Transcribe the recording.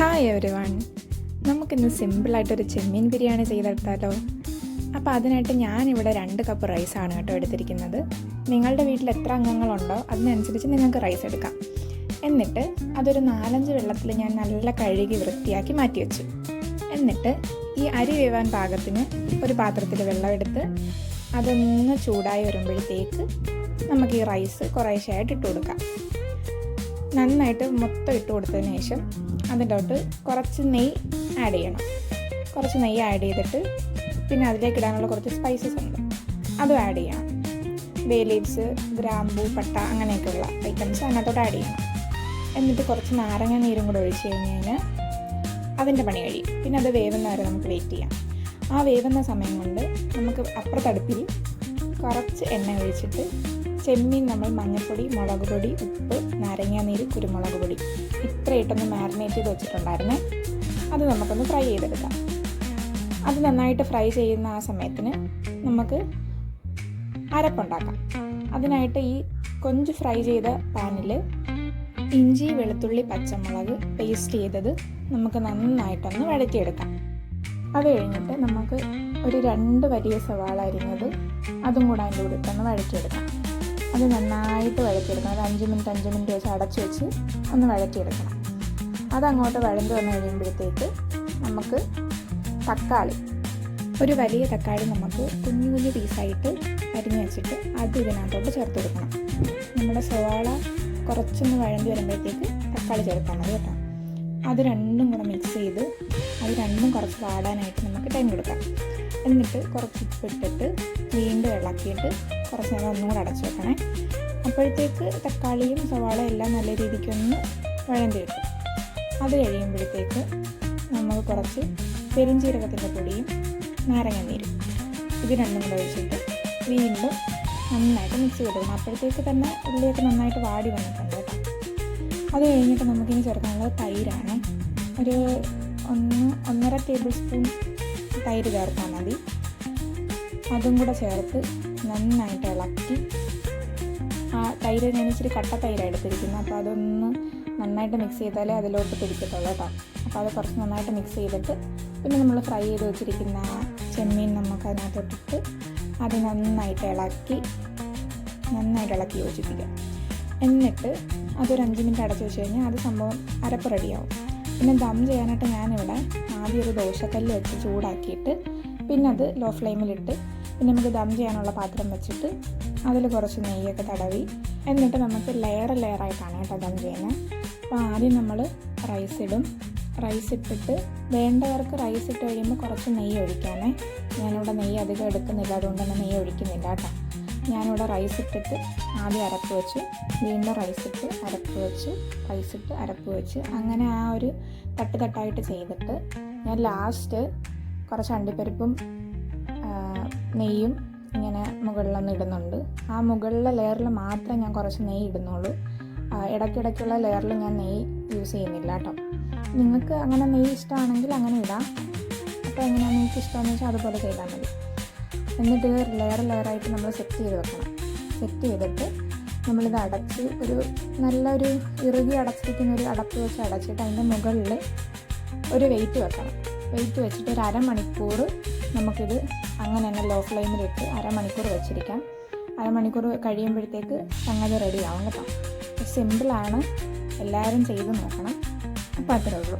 Hi every one നമുക്കിന്ന് സിമ്പിളായിട്ടൊരു ചെമ്മീൻ ബിരിയാണി ചെയ്തെടുത്താലോ? അപ്പോൾ അതിനായിട്ട് ഞാനിവിടെ രണ്ട് കപ്പ് റൈസാണ് കേട്ടോ എടുത്തിരിക്കുന്നത്. നിങ്ങളുടെ വീട്ടിൽ എത്ര അംഗങ്ങളുണ്ടോ അതിനനുസരിച്ച് നിങ്ങൾക്ക് റൈസ് എടുക്കാം. എന്നിട്ട് അതൊരു നാലഞ്ച് വെള്ളത്തിൽ ഞാൻ നല്ല കഴുകി വൃത്തിയാക്കി മാറ്റി വെച്ചു എന്നിട്ട് ഈ അരി വേവാൻ പാകത്തിന് ഒരു പാത്രത്തിൽ വെള്ളമെടുത്ത് അതൊന്ന് ചൂടായി വരുമ്പോഴത്തേക്ക് നമുക്ക് ഈ റൈസ് കുറേശ്ശെയായിട്ട് ഇട്ട് കൊടുക്കാം. നന്നായിട്ട് മൊത്തം ഇട്ട് കൊടുത്തതിന് ശേഷം അതിലോട്ട് കുറച്ച് നെയ്യ് ആഡ് ചെയ്യണം. കുറച്ച് നെയ്യ് ആഡ് ചെയ്തിട്ട് പിന്നെ അതിലേക്ക് ഇടാനുള്ള കുറച്ച് സ്പൈസസ് ഉണ്ട്. അതും ആഡ് ചെയ്യണം. ബേ ലീവ്സ് ഗ്രാമ്പൂ പട്ട അങ്ങനെയൊക്കെയുള്ള ഐറ്റംസ് അതിനകത്തോട്ട് ആഡ് ചെയ്യണം. എന്നിട്ട് കുറച്ച് നാരങ്ങ നീരും കൂടെ ഒഴിച്ച് കഴിഞ്ഞ് കഴിഞ്ഞാൽ അതിന്റെ പണി കഴിയും. പിന്നെ അത് വേവുന്ന വരെ നമുക്ക് വെയിറ്റ് ചെയ്യാം. ആ വേവുന്ന സമയം കൊണ്ട് നമുക്ക് അപ്പുറത്തടുപ്പിൽ കുറച്ച് എണ്ണ ഒഴിച്ചിട്ട് ചെമ്മീൻ നമ്മൾ മഞ്ഞൾപ്പൊടി മുളക് പൊടി ഉപ്പ് നാരങ്ങാനീര് കുരുമുളക് പൊടി ഇത്രയിട്ടൊന്ന് മാരിനേറ്റ് ചെയ്ത് വെച്ചിട്ടുണ്ടായിരുന്നേ. അത് നമുക്കൊന്ന് ഫ്രൈ ചെയ്തെടുക്കാം. അത് നന്നായിട്ട് ഫ്രൈ ചെയ്യുന്ന ആ സമയത്തിന് നമുക്ക് അരപ്പുണ്ടാക്കാം. അതിനായിട്ട് ഈ കൊഞ്ച് ഫ്രൈ ചെയ്ത പാനിൽ ഇഞ്ചി വെളുത്തുള്ളി പച്ചമുളക് പേസ്റ്റ് ചെയ്തത് നമുക്ക് നന്നായിട്ടൊന്ന് വഴറ്റിയെടുക്കാം. അത് കഴിഞ്ഞിട്ട് നമുക്ക് ഒരു രണ്ട് വലിയ സവാള അരിഞ്ഞത് അതും കൂടെ അതിന്റെ കൂടെ ഇട്ടൊന്ന് വഴറ്റിയെടുക്കാം. അത് നന്നായിട്ട് വഴറ്റിയെടുക്കണം. ഒരു അഞ്ച് മിനിറ്റ് അഞ്ച് മിനിറ്റ് വെച്ച് അടച്ച് വെച്ച് ഒന്ന് വഴറ്റിയെടുക്കണം. അതങ്ങോട്ട് വഴന്ന് വന്നു കഴിയുമ്പോഴത്തേക്ക് നമുക്ക് തക്കാളി ഒരു വലിയ തക്കാളി നമുക്ക് കുഞ്ഞു കുഞ്ഞു പീസായിട്ട് അരിഞ്ഞ് വെച്ചിട്ട് അത് ഇതിനകത്തോട്ട് ചേർത്ത് കൊടുക്കണം. നമ്മുടെ സവാള കുറച്ചൊന്ന് വഴണ്ടി വരുമ്പോഴത്തേക്ക് തക്കാളി ചേർത്താൽ മതി കേട്ടോ. അത് രണ്ടും കൂടെ മിക്സ് ചെയ്ത് അത് രണ്ടും കുറച്ച് വാടാനായിട്ട് നമുക്ക് ടൈം കൊടുക്കാം. എന്നിട്ട് കുറച്ച് ഉപ്പിട്ടിട്ട് വീണ്ടും ഇളക്കിയിട്ട് കുറച്ച് നേരം ഒന്നും കൂടെ അടച്ചു വെക്കണേ. അപ്പോഴത്തേക്ക് തക്കാളിയും സവാളയും എല്ലാം നല്ല രീതിക്കൊന്ന് വഴന്തി കിട്ടും. അത് കഴിയുമ്പോഴത്തേക്ക് നമ്മൾ കുറച്ച് പെരിഞ്ചീരകത്തിന്റെ പൊടിയും നാരങ്ങ നീരും. ഇത് രണ്ടും കൂടെ ഒഴിച്ചിട്ട് വീണ്ടും നന്നായിട്ട് മിക്സ് ചെയ്തെടുക്കണം അപ്പോഴത്തേക്ക് തന്നെ ഉള്ളിയൊക്കെ നന്നായിട്ട് വാടി വന്നിട്ടുണ്ട് കേട്ടോ. അത് കഴിഞ്ഞിട്ട് നമുക്കിനി ചേർക്കാനുള്ളത് തൈരാണ്. ഒരു ഒന്ന് ഒന്നര ടേബിൾ സ്പൂൺ തൈര് ചേർത്താൽ മതി. അതും കൂടെ ചേർത്ത് നന്നായിട്ട് ഇളക്കി. ആ തൈര് ഞാൻ ഇച്ചിരി കട്ട തൈരാണ് എടുത്തിരിക്കുന്നത് അപ്പോൾ അതൊന്ന് നന്നായിട്ട് മിക്സ് ചെയ്താലേ അതിലോട്ട് പിടിക്കത്തുള്ളൂ കേട്ടോ. അപ്പോൾ അത് കുറച്ച് നന്നായിട്ട് മിക്സ് ചെയ്തിട്ട് പിന്നെ നമ്മൾ ഫ്രൈ ചെയ്ത് വെച്ചിരിക്കുന്ന ചെമ്മീൻ നമുക്ക് അതിനകത്തോട്ടിട്ട് അത് നന്നായിട്ട് ഇളക്കി നന്നായിട്ട് ഇളക്കി യോജിപ്പിക്കാം. എന്നിട്ട് അതൊരു അഞ്ച് മിനിറ്റ് അടച്ചു വെച്ച് കഴിഞ്ഞാൽ അത് സംഭവം അരപ്പ് റെഡിയാവും പിന്നെ ദം ചെയ്യാനായിട്ട് ഞാനിവിടെ ആദ്യം ഒരു ദോശക്കല്ല് വെച്ച് ചൂടാക്കിയിട്ട് പിന്നെ അത് ലോ ഫ്ലെയിമിലിട്ട് പിന്നെ നമുക്ക് ദം ചെയ്യാനുള്ള പാത്രം വെച്ചിട്ട് അതിൽ കുറച്ച് നെയ്യൊക്കെ തടവി. എന്നിട്ട് നമുക്ക് ലെയർ ലെയറായിട്ടാണ് കേട്ടോ ദം ചെയ്യുന്നത്. അപ്പോൾ ആദ്യം നമ്മൾ റൈസ് ഇടും. റൈസ് ഇട്ടിട്ട് വേണ്ടവർക്ക് റൈസ് ഇട്ട് കഴിയുമ്പോൾ കുറച്ച് നെയ്യ് ഒഴിക്കാമേ ഞാനിവിടെ നെയ്യ് അധികം എടുക്കുന്നില്ല അതുകൊണ്ട് തന്നെ നെയ്യ് ഒഴിക്കുന്നില്ല കേട്ടോ. ഞാനിവിടെ റൈസ് ഇട്ടിട്ട് ആദ്യം അരപ്പ് വെച്ച്. വീണ്ടും റൈസ് ഇട്ട് അരപ്പ് വെച്ച്. റൈസ് ഇട്ട് അരപ്പ് വെച്ച്. അങ്ങനെ ആ ഒരു തട്ട് തട്ടായിട്ട് ചെയ്തിട്ട് ഞാൻ ലാസ്റ്റ് കുറച്ച് അണ്ടിപ്പരിപ്പും നെയ്യും ഇങ്ങനെ മുകളിലൊന്ന് ഇടുന്നുണ്ട്. ആ മുകളിലെ ലെയറിൽ മാത്രമേ ഞാൻ കുറച്ച് നെയ്യ് ഇടുന്നുള്ളൂ. ഇടയ്ക്കിടയ്ക്കുള്ള ലെയറിൽ ഞാൻ നെയ്യ് യൂസ് ചെയ്യുന്നില്ല കേട്ടോ. നിങ്ങൾക്ക് അങ്ങനെ നെയ്യ് ഇഷ്ടമാണെങ്കിൽ അങ്ങനെ ഇടാം. അപ്പോൾ എങ്ങനെയാണ് നിങ്ങൾക്ക് ഇഷ്ടമെന്ന് വെച്ചാൽ അതുപോലെ ചെയ്താൽ മതി. എന്നിട്ട് ലെയർ ലെയറായിട്ട് നമ്മൾ സെറ്റ് ചെയ്ത് വെക്കണം. സെറ്റ് ചെയ്തിട്ട് നമ്മളിത് അടച്ച് ഒരു നല്ലൊരു ഇറുകി അടച്ചിരിക്കുന്ന ഒരു അടപ്പ് വെച്ച് അടച്ചിട്ട് അതിന്റെ മുകളിൽ ഒരു വെയിറ്റ് വെക്കണം. വെയിറ്റ് വെച്ചിട്ട് ഒരു അരമണിക്കൂർ നമുക്കിത് അങ്ങനെ തന്നെ ലോ ഫ്ലെയിമിലിട്ട് അരമണിക്കൂർ വെച്ചിരിക്കാം. അരമണിക്കൂർ കഴിയുമ്പോഴത്തേക്ക് സംഗതി റെഡി ആവും കേട്ടോ. സിമ്പിളാണ് എല്ലാവരും ചെയ്ത് നോക്കണം. അപ്പോൾ അത്രേ ഉള്ളൂ.